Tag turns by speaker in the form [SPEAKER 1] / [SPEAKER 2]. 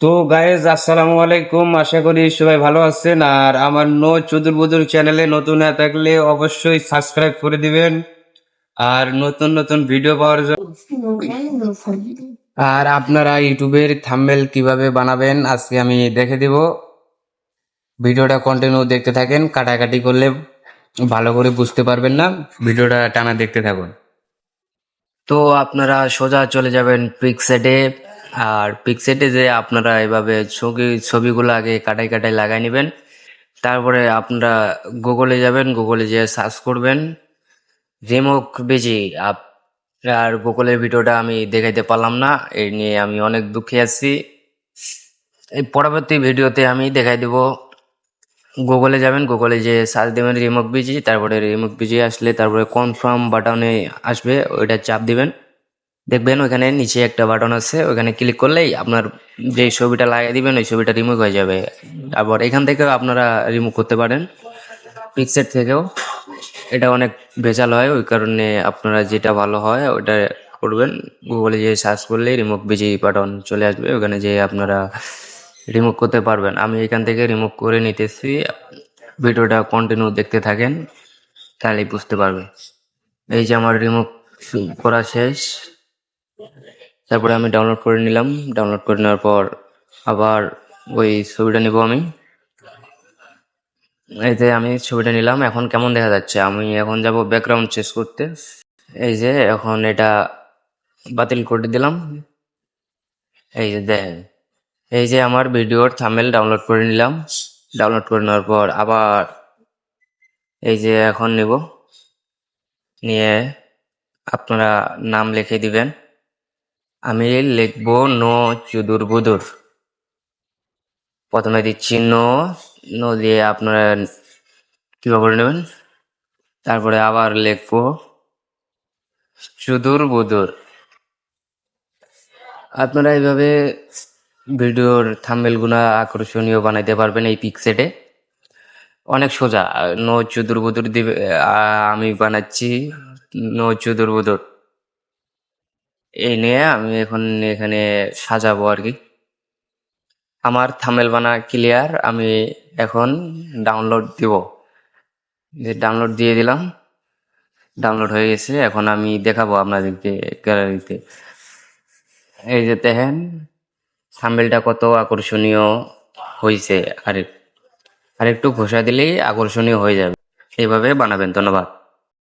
[SPEAKER 1] তো গায়েজ আসসালামু আলাইকুম। আশা করি সবাই ভালো আছেন। আর আমার নো বুদুর চ্যানেলে নতুন হয়ে থাকলে অবশ্যই সাবস্ক্রাইব করে দিবেন। আর নতুন নতুন ভিডিও পাওয়ার জন্য আর আপনারা ইউটিউবের থাম্বনেল কীভাবে বানাবেন, আজকে আমি দেখে দিব। ভিডিওটা কন্টিনিউ দেখতে থাকেন, কাটাকাটি করলে ভালো করে বুঝতে পারবেন না। ভিডিওটা টানা দেখতে থাকুন। তো আপনারা সোজা চলে যাবেন পিকসেটে আর পিকসেটে যে আপনারা এভাবে ছবি, ছবিগুলো আগে কাটাই কাটাই লাগাই নেবেন। তারপরে আপনারা গুগলে যাবেন গুগলে যে সার্চ করবেন। রিমোক আপ আর গুগলের ভিডিওটা আমি দেখাইতে পারলাম না এই নিয়ে আমি অনেক দুঃখে আছি। এই পরবর্তী ভিডিওতে আমি দেখাই দেব। গুগলে যাবেন গুগলে যে সার্চ দেবেন রিমোক বিজি তারপরে রিমোক বিজি আসলে তারপরে কনফার্ম বাটনে আসবে, ওইটা চাপ দিবেন। দেখবেন ওখানে নিচে একটা বাটন আছে ওখানে ক্লিক করলেই আপনার যে ছবিটা লাগিয়ে দিবেন, ওই ছবিটা রিমুভ হয়ে যাবে। তারপর এখান থেকেও আপনারা রিমুভ করতে পারেন। পিকসেট থেকেও। এটা অনেক ভেজাল হয়, ওই কারণে আপনারা যেটা ভালো হয় ওটা করবেন। গুগলে যে সার্চ করলেই রিমুভ বিজি বাটন চলে আসবে, ওখানে যে আপনারা রিমুভ করতে পারবেন। আমি এখান থেকে রিমুভ করে নিতেছি। ভিডিওটা কন্টিনিউ দেখতে থাকেন, তাহলেই বুঝতে পারবে। এই যে আমার রিমুভ করা শেষ। তারপরে আমি ডাউনলোড করে নিলাম। ডাউনলোড করে নেওয়ার পর আবার ওই ছবিটা নিব আমি। এই যে আমি ছবিটা নিলাম। এখন কেমন দেখা যাচ্ছে? আমি এখন যাব ব্যাকগ্রাউন্ড চেঞ্জ করতে। এই যে এখন এটা বাতিল করে দিলাম। এই যে দেখেন এই যে আমার ভিডিওর থামেল ডাউনলোড করে নিলাম। ডাউনলোড করে নেওয়ার পর আবার এই যে এখন নিব। নিয়ে আপনারা নাম লিখে দিবেন। আমি লিখব ন চুদুর বুদুর প্রথমে দিচ্ছি ন, নো দিয়ে আপনারা কীভাবে করে নেবেন? তারপরে আবার লিখব চুদুর বুদুর আপনারা এইভাবে ভিডিওর থাম্বেল গুনা আকর্ষণীয় বানাইতে পারবেন এই পিকসেটে। অনেক সোজা, ন চুদুর বুদুর দিবে আমি বানাচ্ছি ন চুদুর বুদুর এই নিয়ে আমি এখন এখানে সাজাবো আর কি। আমার থামেল বানা ক্লিয়ার আমি এখন ডাউনলোড দিব। যে ডাউনলোড দিয়ে দিলাম ডাউনলোড হয়ে গেছে। এখন আমি দেখাবো আপনাদেরকে গ্যালারিতে এই যে দেখেন থাম্বেলটা কত আকর্ষণীয় হয়েছে আর আর একটু ঘষা দিলেই আকর্ষণীয় হয়ে যাবে। এইভাবে বানাবেন, ধন্যবাদ।